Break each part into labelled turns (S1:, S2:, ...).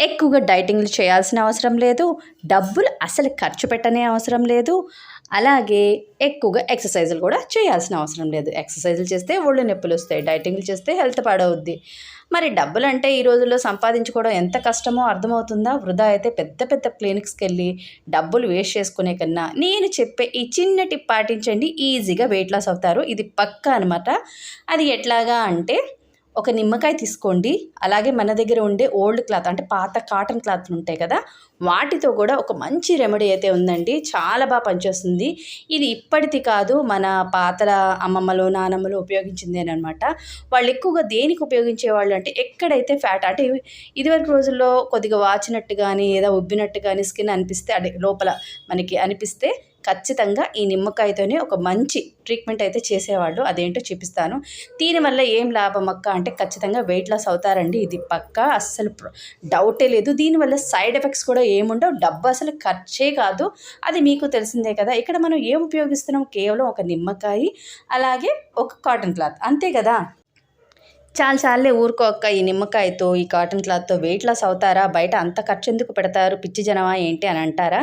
S1: ఎక్కువగా డైటింగ్లు చేయాల్సిన అవసరం లేదు డబ్బులు అసలు ఖర్చు పెట్టనే అవసరం లేదు అలాగే ఎక్కువగా ఎక్సర్సైజులు కూడా చేయాల్సిన అవసరం లేదు. ఎక్సర్సైజులు చేస్తే ఒళ్ళు నొప్పులు వస్తాయి డైటింగ్లు చేస్తే హెల్త్ పాడవుద్ది. మరి డబ్బులు అంటే ఈ రోజుల్లో సంపాదించుకోవడం ఎంత కష్టమో అర్థమవుతుందా? వృధా అయితే పెద్ద పెద్ద క్లినిక్స్కి వెళ్ళి డబ్బులు వేస్ట్ చేసుకునే కన్నా నేను చెప్పే ఈ చిన్న టిప్ పాటించండి ఈజీగా వెయిట్ లాస్ అవుతారు. ఇది పక్కా అనమాట అది ఎట్లాగా అంటే ఒక నిమ్మకాయ తీసుకోండి. అలాగే మన దగ్గర ఉండే ఓల్డ్ క్లాత్ అంటే పాత కాటన్ క్లాత్లు ఉంటాయి కదా వాటితో కూడా ఒక మంచి రెమెడీ అయితే ఉందండి. చాలా బాగా పనిచేస్తుంది. ఇది ఇప్పటిది కాదు మన పాతల అమ్మమ్మలు నానమ్మలు ఉపయోగించిందేనమాట వాళ్ళు ఎక్కువగా దేనికి ఉపయోగించేవాళ్ళు అంటే ఎక్కడైతే ఫ్యాట్ అంటే ఇదివరకు రోజుల్లో కొద్దిగా వాచినట్టు కానీ ఏదో ఉబ్బినట్టు కానీ స్కిన్ అనిపిస్తే అదే లోపల మనకి అనిపిస్తే ఖచ్చితంగా ఈ నిమ్మకాయతోనే ఒక మంచి ట్రీట్మెంట్ అయితే చేసేవాళ్ళు. అదేంటో చూపిస్తాను. దీనివల్ల ఏం లాభం అక్క? అంటే ఖచ్చితంగా వెయిట్ లాస్ అవుతారండి. ఇది పక్క అస్సలు డౌటే లేదు. దీనివల్ల సైడ్ ఎఫెక్ట్స్ కూడా ఏముండవు. డబ్బు అసలు ఖర్చే కాదు. అది మీకు తెలిసిందే కదా. ఇక్కడ మనం ఏం ఉపయోగిస్తున్నాం? కేవలం ఒక నిమ్మకాయ అలాగే ఒక కాటన్ క్లాత్ అంతే కదా? చాలా చాలే ఊరుకో అక్క ఈ నిమ్మకాయతో ఈ కాటన్ క్లాత్తో వెయిట్ లాస్ అవుతారా? బయట అంత ఖర్చు ఎందుకు పెడతారు? పిచ్చి జనమా ఏంటి అని అంటారా?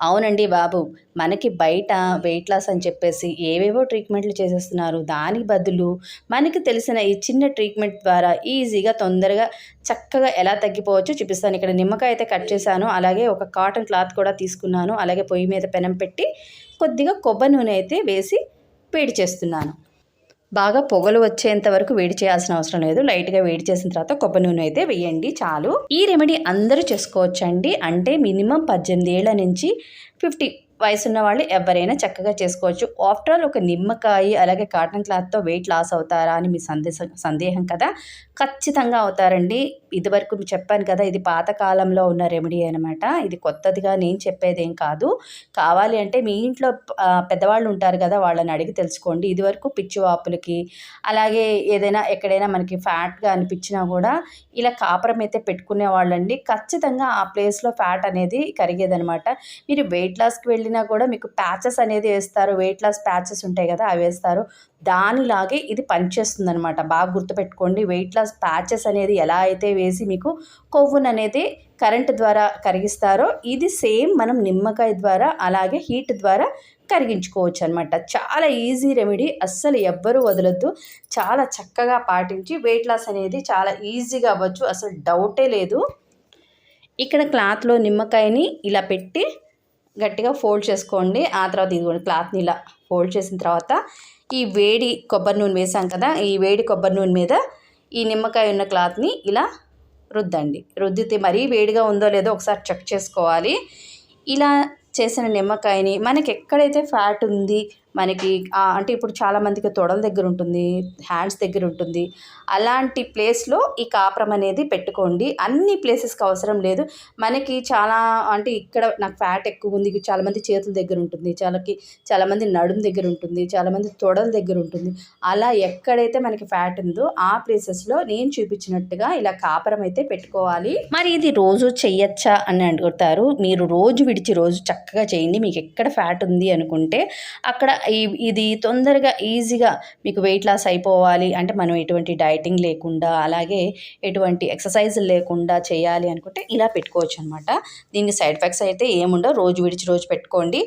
S1: అవునండి బాబు. మనకి బయట వెయిట్ లాస్ అని చెప్పేసి ఏవేవో ట్రీట్మెంట్లు చేసేస్తున్నారు. దానికి బదులు మనకి తెలిసిన ఈ చిన్న ట్రీట్మెంట్ ద్వారా ఈజీగా తొందరగా చక్కగా ఎలా తగ్గిపోవచ్చో చూపిస్తాను. ఇక్కడ నిమ్మకాయ అయితే కట్ చేశాను. అలాగే ఒక కాటన్ క్లాత్ కూడా తీసుకున్నాను. అలాగే పొయ్యి మీద పెనం పెట్టి కొద్దిగా కొబ్బరి నూనె అయితే వేసి వేడి చేస్తున్నాను. బాగా పొగలు వచ్చేంత వరకు వేడి చేయాల్సిన అవసరం లేదు. లైట్గా వేడి చేసిన తర్వాత కొబ్బరి నూనె అయితే వేయండి చాలు. ఈ రెమెడీ అందరూ చేసుకోవచ్చండి. అంటే మినిమం పద్దెనిమిది ఏళ్ళ నుంచి ఫిఫ్టీ వయసు ఉన్న వాళ్ళు ఎవరైనా చక్కగా చేసుకోవచ్చు. ఆఫ్టర్ ఆల్ ఒక నిమ్మకాయ అలాగే కాటన్ క్లాత్తో వెయిట్ లాస్ అవుతారా అని మీ సందేశం సందేహం కదా? ఖచ్చితంగా అవుతారండి. ఇదివరకు చెప్పాను కదా ఇది పాతకాలంలో ఉన్న రెమెడీ అనమాట ఇది కొత్తదిగా నేను చెప్పేదేం కాదు. కావాలి అంటే మీ ఇంట్లో పెద్దవాళ్ళు ఉంటారు కదా వాళ్ళని అడిగి తెలుసుకోండి. ఇదివరకు పిచ్చివాపులకి అలాగే ఏదైనా ఎక్కడైనా మనకి ఫ్యాట్గా అనిపించినా కూడా ఇలా కాపురం అయితే పెట్టుకునే వాళ్ళండి. ఖచ్చితంగా ఆ ప్లేస్లో ఫ్యాట్ అనేది కరిగేదనమాట మీరు వెయిట్ లాస్కి వెళ్ళినా కూడా మీకు ప్యాచెస్ అనేది వేస్తారు. వెయిట్ లాస్ ప్యాచెస్ ఉంటాయి కదా అవి వేస్తారు. దానిలాగే ఇది పనిచేస్తుంది అనమాట బాగా గుర్తుపెట్టుకోండి. వెయిట్ లాస్ ప్యాచెస్ అనేది ఎలా అయితే వేసి మీకు కొవ్వును అనేది కరెంట్ ద్వారా కరిగిస్తారో ఇది సేమ్ మనం నిమ్మకాయ ద్వారా అలాగే హీట్ ద్వారా కరిగించుకోవచ్చు అనమాట చాలా ఈజీ రెమెడీ అస్సలు ఎవ్వరూ వదలొద్దు. చాలా చక్కగా పాటించి వెయిట్ లాస్ అనేది చాలా ఈజీగా అవ్వచ్చు అసలు డౌటే లేదు. ఇక్కడ క్లాత్లో నిమ్మకాయని ఇలా పెట్టి గట్టిగా ఫోల్డ్ చేసుకోండి. ఆ తర్వాత ఇదిగోండి క్లాత్ని ఇలా ఫోల్డ్ చేసిన తర్వాత ఈ వేడి కొబ్బరి నూనె వేసాం కదా ఈ వేడి కొబ్బరి నూనె మీద ఈ నిమ్మకాయ ఉన్న క్లాత్ని ఇలా రుద్దండి. రుద్దితే మరీ వేడిగా ఉందో లేదో ఒకసారి చెక్ చేసుకోవాలి. ఇలా చేసిన నిమ్మకాయని మనకి ఎక్కడైతే ఫ్యాట్ ఉంది మనకి అంటే ఇప్పుడు చాలామందికి తొడల దగ్గర ఉంటుంది హ్యాండ్స్ దగ్గర ఉంటుంది. అలాంటి ప్లేస్లో ఈ కాపురం అనేది పెట్టుకోండి. అన్ని ప్లేసెస్కి అవసరం లేదు. మనకి చాలా అంటే ఇక్కడ నాకు ఫ్యాట్ ఎక్కువ ఉంది. చాలామంది చేతుల దగ్గర ఉంటుంది. చాలాకి చాలామంది నడుము దగ్గర ఉంటుంది. చాలామంది తొడల దగ్గర ఉంటుంది. అలా ఎక్కడైతే మనకి ఫ్యాట్ ఉందో ఆ ప్లేసెస్లో నేను చూపించినట్టుగా ఇలా కాపురం అయితే పెట్టుకోవాలి. మరి ఇది రోజు చెయ్యొచ్చా అని అడుగుతారు. మీరు రోజు విడిచి రోజు చక్కగా చేయండి. మీకు ఎక్కడ ఫ్యాట్ ఉంది అనుకుంటే అక్కడ ఇది తొందరగా ఈజీగా మీకు వెయిట్ లాస్ అయిపోవాలి. అంటే మనం ఎటువంటి డైటింగ్ లేకుండా అలాగే ఎటువంటి ఎక్సర్సైజ్ లేకుండా చేయాలి అనుకుంటే ఇలా పెట్టుకోవచ్చు అనమాట దీనికి సైడ్ ఎఫెక్ట్స్ అయితే ఏముండవు. రోజు విడిచి రోజు పెట్టుకోండి.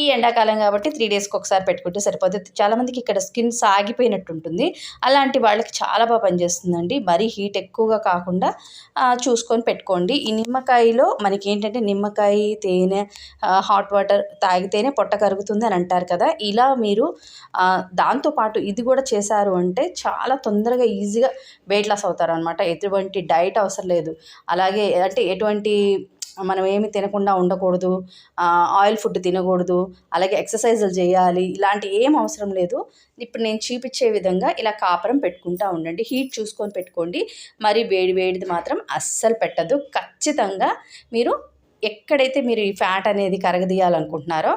S1: ఈ ఎండాకాలం కాబట్టి త్రీ డేస్కి ఒకసారి పెట్టుకుంటే సరిపోతుంది చాలామందికి ఇక్కడ స్కిన్ సాగిపోయినట్టు ఉంటుంది. అలాంటి వాళ్ళకి చాలా బాగా పనిచేస్తుందండి. మరీ హీట్ ఎక్కువగా కాకుండా చూసుకొని పెట్టుకోండి. ఈ నిమ్మకాయలో మనకి ఏంటంటే నిమ్మకాయ తేనె హాట్ వాటర్ తాగితేనే పొట్ట కరుగుతుంది అని అంటారు కదా. ఇలా ఇలా మీరు దాంతోపాటు ఇది కూడా చేశారు అంటే చాలా తొందరగా ఈజీగా వెయిట్ లాస్ అవుతారు అనమాట ఎటువంటి డైట్ అవసరం లేదు. అలాగే అంటే ఎటువంటి మనం ఏమి తినకుండా ఉండకూడదు. ఆయిల్ ఫుడ్ తినకూడదు. అలాగే ఎక్సర్సైజులు చేయాలి. ఇలాంటి ఏం అవసరం లేదు. ఇప్పుడు నేను చూపించే విధంగా ఇలా కాపురం పెట్టుకుంటూ ఉండండి. హీట్ చూసుకొని పెట్టుకోండి. మరి వేడి వేడిది మాత్రం అస్సలు పెట్టద్దు ఖచ్చితంగా మీరు ఎక్కడైతే మీరు ఈ ఫ్యాట్ అనేది కరగదీయాలనుకుంటున్నారో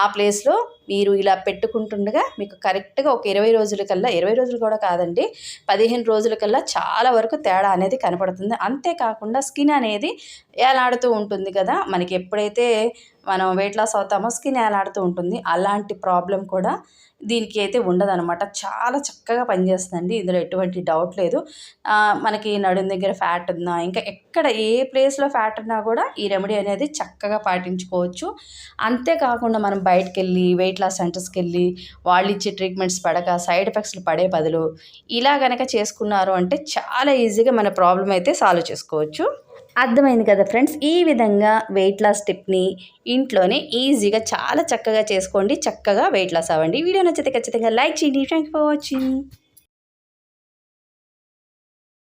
S1: ఆ ప్లేస్లో మీరు ఇలా పెట్టుకుంటుండగా మీకు కరెక్ట్గా ఒక ఇరవై రోజుల కల్లా ఇరవై రోజులు కూడా కాదండి పదిహేను రోజుల కల్లా చాలా వరకు తేడా అనేది కనపడుతుంది. అంతేకాకుండా స్కిన్ అనేది ఏలాడుతూ ఉంటుంది కదా మనకి ఎప్పుడైతే మనం వెయిట్ లాస్ అవుతామో స్కిన్ ఏలాడుతూ ఉంటుంది. అలాంటి ప్రాబ్లం కూడా దీనికి అయితే ఉండదనమాట చాలా చక్కగా పనిచేస్తుందండి. ఇందులో ఎటువంటి డౌట్ లేదు. మనకి నడుం దగ్గర ఫ్యాట్ ఉన్నా ఇంకా ఎక్కడ ఏ ప్లేస్లో ఫ్యాట్ ఉన్నా కూడా ఈ రెమెడీ అనేది చక్కగా పాటించుకోవచ్చు. అంతేకాకుండా మనం బయటకు వెళ్ళి వెయిట్ లాస్ సెంటర్స్కి వెళ్ళి వాళ్ళు ఇచ్చే ట్రీట్మెంట్స్ పడక సైడ్ ఎఫెక్ట్స్లు పడే బదులు ఇలా కనుక చేసుకున్నారు అంటే చాలా ఈజీగా మన ప్రాబ్లం అయితే సాల్వ్ చేసుకోవచ్చు. అర్థమైంది కదా ఫ్రెండ్స్ ఈ విధంగా వెయిట్ లాస్ టిప్ని ఇంట్లోనే ఈజీగా చాలా చక్కగా చేసుకోండి. చక్కగా వెయిట్ లాస్ అవ్వండి. వీడియో నచ్చితే ఖచ్చితంగా లైక్ చేయండి. Thank for watching